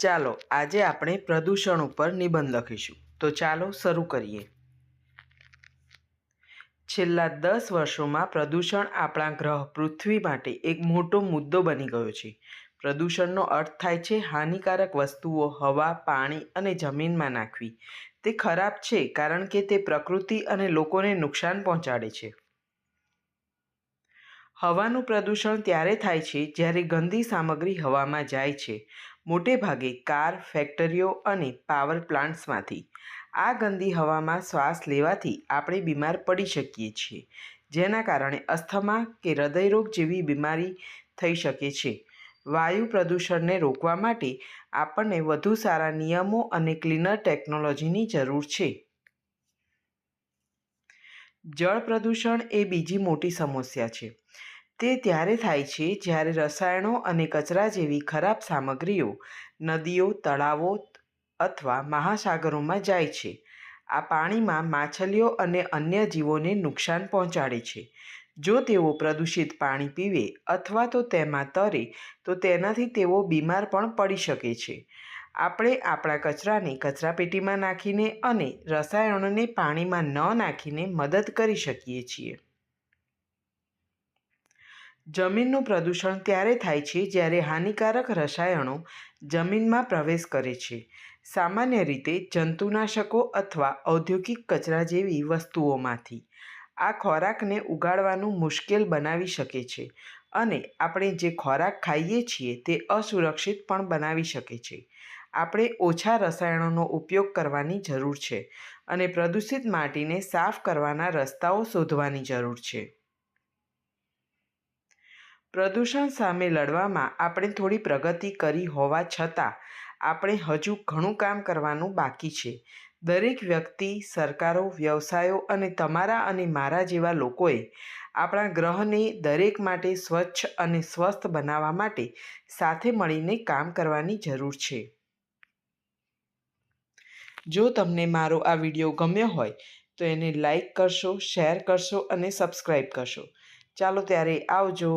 ચાલો આજે આપણે પ્રદૂષણ ઉપર નિબંધ લખીશું. તો ચાલો શરૂ કરીએ. છેલ્લા દસ વર્ષોમાં પ્રદૂષણ આપણા ગ્રહ પૃથ્વી માટે એક મોટો મુદ્દો બની ગયો છે. પ્રદૂષણનો અર્થ થાય છે હાનિકારક વસ્તુઓ હવા, પાણી અને જમીનમાં નાખવી. તે ખરાબ છે કારણ કે તે પ્રકૃતિ અને લોકોને નુકસાન પહોંચાડે છે. હવાનું પ્રદૂષણ ત્યારે થાય છે જ્યારે ગંદી સામગ્રી હવામાં જાય છે. મોટે ભાગે કાર, ફેક્ટરીઓ અને પાવર પ્લાન્ટ્સમાંથી. આ ગંદી હવામાં શ્વાસ લેવાથી આપણે બીમાર પડી શકીએ છીએ, જેના કારણે અસ્થમા કે હૃદયરોગ જેવી બીમારી થઈ શકે છે. વાયુ પ્રદૂષણને રોકવા માટે આપણને વધુ સારા નિયમો અને ક્લીનર ટેકનોલોજીની જરૂર છે. જળ પ્રદૂષણ એ બીજી મોટી સમસ્યા છે. તે ત્યારે થાય છે જ્યારે રસાયણો અને કચરા જેવી ખરાબ સામગ્રીઓ, નદીઓ, તળાવો અથવા મહાસાગરોમાં જાય છે. આ પાણીમાં માછલીઓ અને અન્ય જીવોને નુકસાન પહોંચાડે છે. જો તેઓ પ્રદૂષિત પાણી પીવે અથવા તો તેમાં તરે, તો તેનાથી તેઓ બીમાર પણ પડી શકે છે. આપણે આપણા કચરાને કચરાપેટીમાં નાખીને અને રસાયણોને પાણીમાં ન નાખીને મદદ કરી શકીએ છીએ. જમીનનું પ્રદૂષણ ત્યારે થાય છે જ્યારે હાનિકારક રસાયણો જમીનમાં પ્રવેશ કરે છે. સામાન્ય રીતે જંતુનાશકો અથવા ઔદ્યોગિક કચરા જેવી વસ્તુઓમાંથી આ ખોરાકને ઉગાડવાનું મુશ્કેલ બનાવી શકે છે અને આપણે જે ખોરાક ખાઈએ છીએ તે અસુરક્ષિત પણ બનાવી શકે છે. આપણે ઓછા રસાયણોનો ઉપયોગ કરવાની જરૂર છે અને પ્રદૂષિત માટીને સાફ કરવાના રસ્તાઓ શોધવાની જરૂર છે. પ્રદૂષણ સામે લડવામાં આપણે થોડી પ્રગતિ કરી હોવા છતાં, આપણે હજુ ઘણું કામ કરવાનું બાકી છે. દરેક વ્યક્તિ, સરકારો, વ્યવસાયો અને તમારા અને મારા જેવા લોકોએ આપણા ગ્રહને દરેક માટે સ્વચ્છ અને સ્વસ્થ બનાવવા માટે સાથે મળીને કામ કરવાની જરૂર છે. જો તમને મારો આ વીડિયો ગમ્યો હોય, તો એને લાઈક કરશો, શેર કરશો અને સબસ્ક્રાઈબ કરશો. ચાલો ત્યારે આવજો.